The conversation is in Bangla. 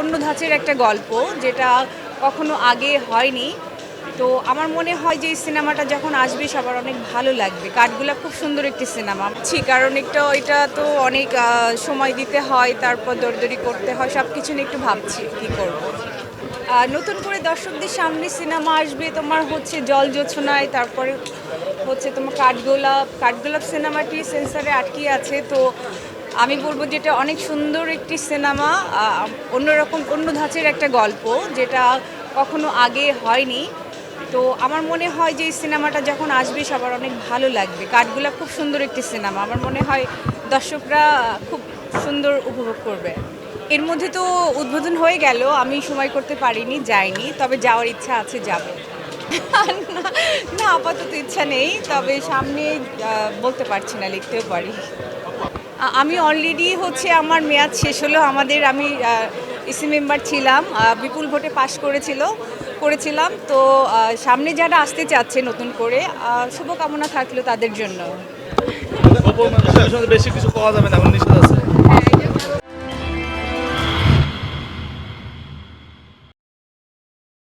অন্য ধাঁচের একটা গল্প যেটা কখনো আগে হয়নি। তো আমার মনে হয় যে এই সিনেমাটা যখন আসবে সবার অনেক ভালো লাগবে। কাঠগুলা খুব সুন্দর একটি সিনেমা। ছি, কারণ একটা এটা তো অনেক সময় দিতে হয়, তারপর দরদরি করতে হয় সব কিছু নিয়ে একটু ভাবছি কী করব। নতুন করে দর্শকদের সামনে সিনেমা আসবে তোমার হচ্ছে জল জোছনায় তারপরে হচ্ছে তোমার কাঠগোলাপ। কাঠগোলাপ সিনেমাটি সেন্সারে আটকে আছে, তো আমি বলব যেটা অনেক সুন্দর একটি সিনেমা অন্যরকম, অন্য ধাঁচের একটা গল্প যেটা কখনো আগে হয়নি। তো আমার মনে হয় যে এই সিনেমাটা যখন আসবে সবার অনেক ভালো লাগবে। কাঠগোলাপ খুব সুন্দর একটি সিনেমা। আমার মনে হয় দর্শকরা খুব সুন্দর উপভোগ করবে। এর মধ্যে তো উদ্বোধন হয়ে গেল, আমি সময় করতে পারিনি, যাইনি, তবে যাওয়ার ইচ্ছা আছে, যাব। না আপাতত ইচ্ছা নেই, তবে সামনে বলতে পারছি না, লিখতেও পারি। আমি অলরেডি হচ্ছে আমার মেয়াদ শেষ হলো আমাদের আমি ইসি মেম্বার ছিলাম বিপুল ভোটে পাশ করেছিল করেছিলাম। তো সামনে যারা আসতে চাচ্ছে নতুন করে শুভকামনা থাকল তাদের জন্য। বেশি কিছু পাওয়া যাবে না নিষেধ আছে।